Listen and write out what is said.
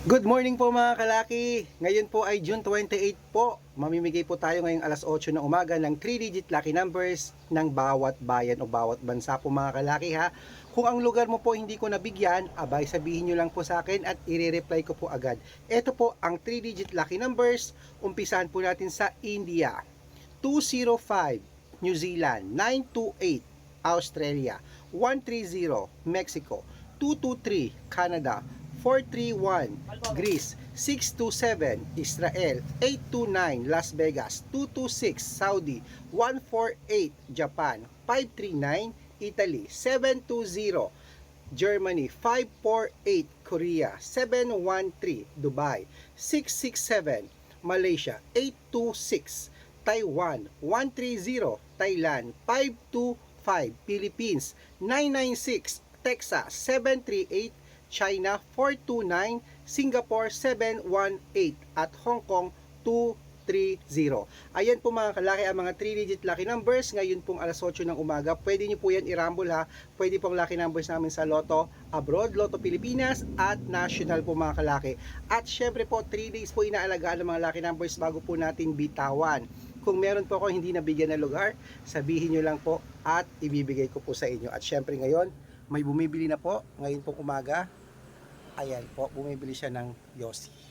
Good morning po mga kalaki. Ngayon po ay June 28 po. Mamimigay po tayo ngayong alas 8 ng umaga ng 3-digit lucky numbers ng bawat bayan o bawat bansa po mga kalaki ha. Kung ang lugar mo po hindi ko nabigyan, abay sabihin nyo lang po sa akin at i-reply ko po agad. Ito po ang 3-digit lucky numbers. Umpisahan po natin sa India. 205 New Zealand, 928 Australia, 130 Mexico, 223 Canada, 431 Greece, 627 Israel, 829 Las Vegas, 226 Saudi, 148 Japan, 539 Italy, 720 Germany, 548 Korea, 713 Dubai, 667 Malaysia, 826 Taiwan, 130 Thailand, 525 Philippines, 996 Texas, 738 China 429, Singapore 718 at Hong Kong 230. Ayan po mga kalaki ang mga 3-digit lucky numbers. Ngayon pong alas 8 ng umaga. Pwede nyo po yan i-rumble ha. Pwede pong lucky numbers namin sa Lotto Abroad, Lotto Pilipinas at National po mga kalaki. At syempre po 3 days po inaalagaan ng mga lucky numbers bago po natin bitawan. Kung meron po ako hindi nabigyan ng lugar, sabihin nyo lang po at ibibigay ko po sa inyo. At syempre ngayon, may bumibili na po ngayon pong umaga. Ayan po, bumibili siya ng Yossi.